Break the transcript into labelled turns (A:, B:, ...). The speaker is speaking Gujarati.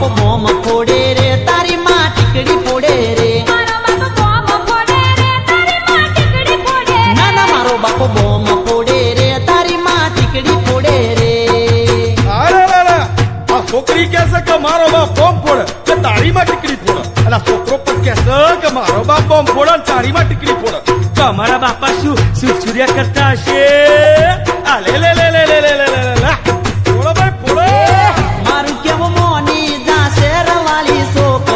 A: પોમો કોડે રે તારી માટીકડી પોડે રે
B: મારો બાપો કોમો કોડે રે તારી માટીકડી પોડે
A: ના ના મારો બાપો કોમો કોડે રે તારી માટીકડી પોડે રે
C: આ રે લા આ છોકરી કેસે કે મારો બાપો કોમ ખોડે તારી માટીકડી તું અલા છોકરો કેસે કે મારો બાપો કોમ ખોડે તારી માટીકડી ખોડે કે
D: અમારા બાપા શું સુછુરિયા કરતા છે
C: આલે